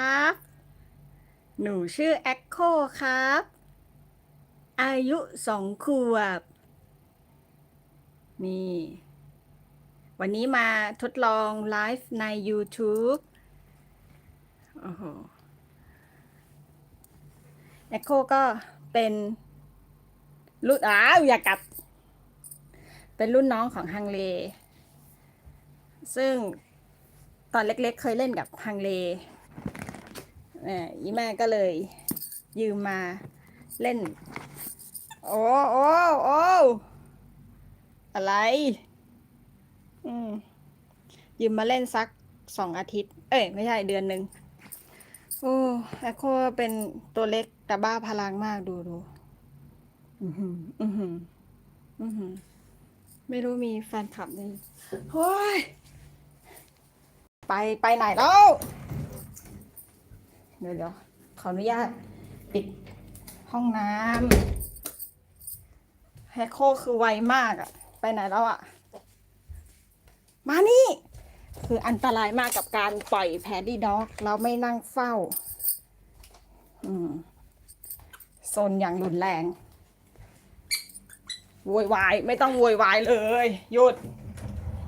ครับ หนูชื่อแอคโคครับ อายุสองขวบ นี่ วันนี้มาทดลองไลฟ์ใน YouTube โอ้โหแอคโคก็เป็นรุ่นอ้าวอย่ากัด เป็นรุ่นน้องของฮังเล ซึ่งตอนเล็กๆ เคยเล่นกับฮังเล อีแม่ก็เลยยืมมาเล่น โอ้โอ้โอ้อะไร อืมยืมมาเล่นสักสองอาทิตย์ เอ้ย ไม่ใช่เดือนหนึ่งโอ้แอคโคเป็นตัวเล็กแต่บ้าพลังมากดูดู อือหือ อือหือ อือหือ ไม่รู้มีแฟนคลับในเฮ้ย ไป ไปไหนแล้ว เดี๋ยวเดี๋ยวขออนุญาตปิดห้องน้ำแฮคโคคือไวมากอะไปไหนแล้วอะมานี่ คืออันตรายมากกับการปล่อยแพดดี้ด็อกเราไม่นั่งเฝ้า อืมโซนอย่างรุนแรงโวยวายไม่ต้องโวยวายเลยหยุด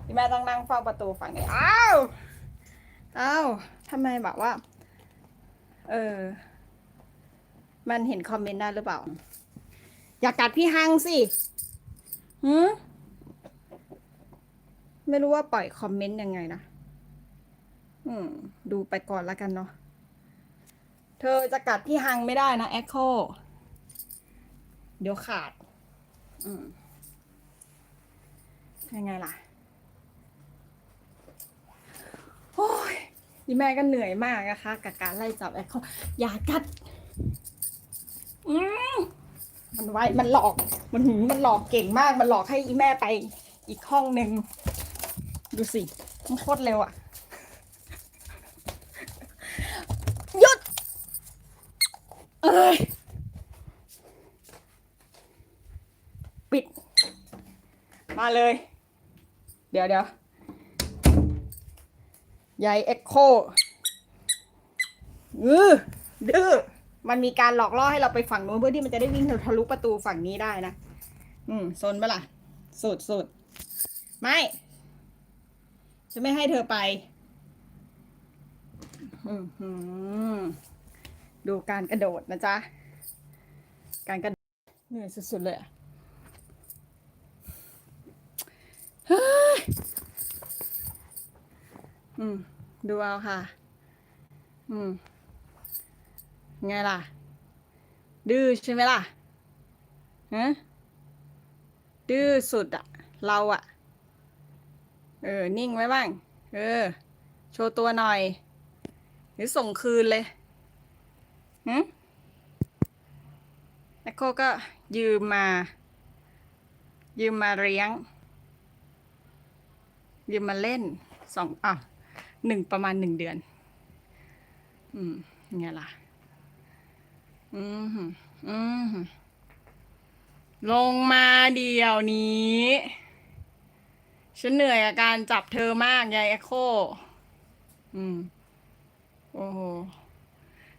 พี่แม่ต้องนั่งเฝ้าประตูฝั่งนี้อ้าวอ้าวทำไมแบบว่า เออ มันเห็นคอมเมนต์ได้หรือเปล่า อยากัดพี่ฮังสิหืมไม่รู้ว่าปล่อยคอมเมนต์ยังไงนะ อืม ดูไปก่อนแล้วกันเนาะ เธอจะกัดพี่ฮังไม่ได้นะแอคโค เดี๋ยวขาด อืมยังไงล่ะ โอ้ ยพี่แม่ก็เหนื่อยมากนะคะ กับการไล่จับแอคเขาอย่ากัดอืมมันไว้มันหลอกมันหืมมันหลอกเก่งมาก มันหลอกให้อีแม่ไปอีกห้องหนึ่งดูสิมันโคตรเร็วอะหยุดเอ้ยปิด มาเลย เดี๋ยวเดี๋ยว ยายเอ็กโคเออดื้อมันมีการหลอกล่อให้เราไปฝั่งนู้นเพื่อที่มันจะได้วิ่งทะลุประตูฝั่งนี้ได้นะ อืมซนปล่ะสุดสุดไม่จะไม่ให้เธอไปอืมดูการกระโดดนะจ๊ะ การกระโดดเหนื่อยสุดๆเลยอะเฮ้ย อืม ดูเอาค่ะ อืม ไงล่ะ ดื้อใช่ไหมล่ะฮะดื้อสุดอะเราอะเออ นิ่งไว้บ้าง เออ โชว์ตัวหน่อย หรือส่งคืนเลยหืมแล้วก็ยืมมา ยืมมาเลี้ยง ยืมมาเล่นสองอะ หนึ่งประมาณหนึ่งเดือน อืมไงล่ะ อืมอืมลงมาเดี๋ยวนี้ ฉันเหนื่อยกับการจับเธอมากยายเอ็โค อืม โอ้โห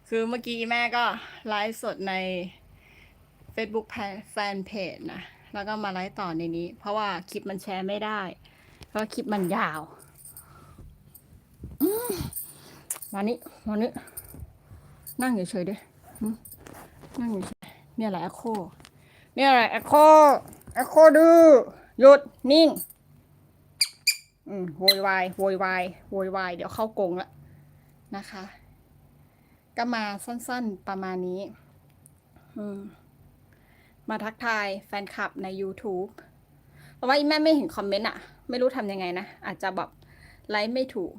คือเมื่อกี้แม่ก็ไลฟ์สดใน Facebook แฟนเพจนะ แล้วก็มาไลฟ์ต่อในนี้ เพราะว่าคลิปมันแชร์ไม่ได้ เพราะว่าคลิปมันยาวอืม มานี่มานี่นั่งเฉยๆดิหืมนั่งเฉยๆเนี่ยแหละแอคโคเนี่ยแหละแอคโคแอคโคดื้อหยุดนิ่งอืมโวยวายโวยวายโวยวายเดี๋ยวเข้ากงละนะคะ ก็มาสั้นๆประมาณนี้ อืมมาทักทายแฟนคลับใน YouTube เพราะว่าแม่ไม่เห็นคอมเมนต์อะไม่รู้ทำยังไงนะ อาจจะแบบไลฟ์ไม่ถูก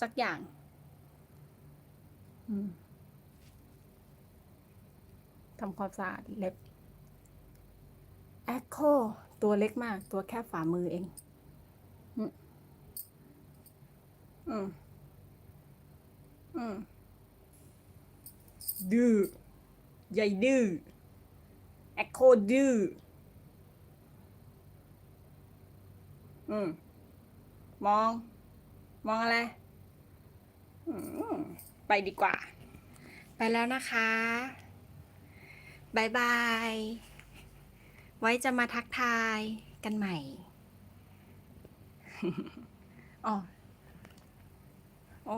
สักอย่าง ทำความสะอาดเล็บแอคโคตัวเล็กมาก ตัวแค่ฝ่ามือเอง อืม อืม อืม ดื้อ ใหญ่ดื้อ แอคโคดื้อ อืม มอง มองอะไร อืมม ไปดีกว่า ไปแล้วนะคะบายบาย ไว้จะมาทักทายกันใหม่อ๋อโอ้